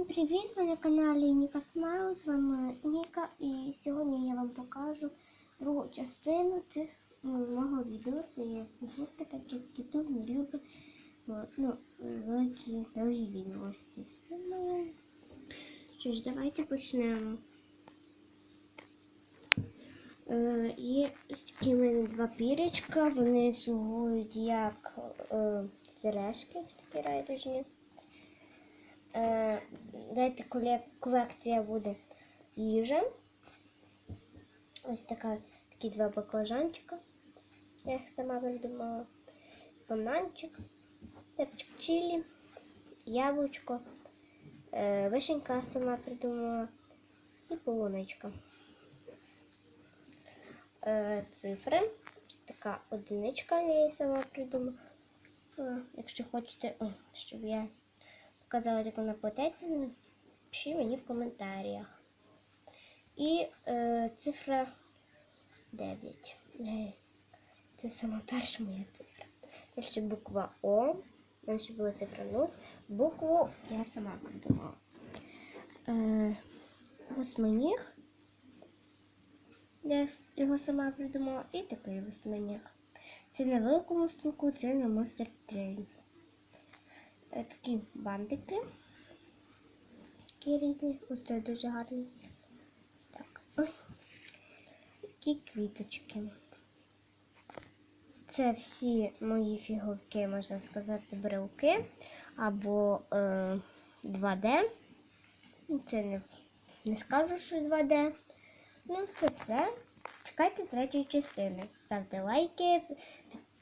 Всім привіт! Ви на каналі Ніка Смайл. З вами Ніка і сьогодні я вам покажу другу частину цих ну, мого відео. Це є фігурки, так як YouTube не любить ну, ну, великі довгі відео. Ну, Що ж, давайте почнемо. Е, є такі в два пірочка, вони слугують як е, сережки, такі райдужні. Дайте колекція буде їжа. Ось така, такі два баклажанчика. Я їх сама придумала. Бананчик, перчик чилі, яблучко, е, вишенька сама придумала і полуничка. Е, цифри. Ось така одиничка, я її сама придумала. Е, якщо хочете, о, щоб я показала, як вона плететься, пишіть мені в коментарях. І е, цифра 9. Е, Це сама перша моя цифра. Далі буква О. Далі була цифра 0. Букву я сама придумала. Е, восьминіг. Я його сама придумала. І такий восьминіг. Це на великому столку, це на Monster Train. Такі бантики. Такі різні. Ось це дуже гарні. Так. Такі квіточки. Це всі мої фігурки, можна сказати, брелки або е, 2D. Ну, Це не, не скажу, що 2D. Ну, це все. Чекайте третьої частини. Ставте лайки,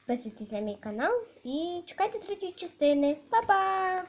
підписуйтесь на мій канал і чекайте третьої частини. Па-па!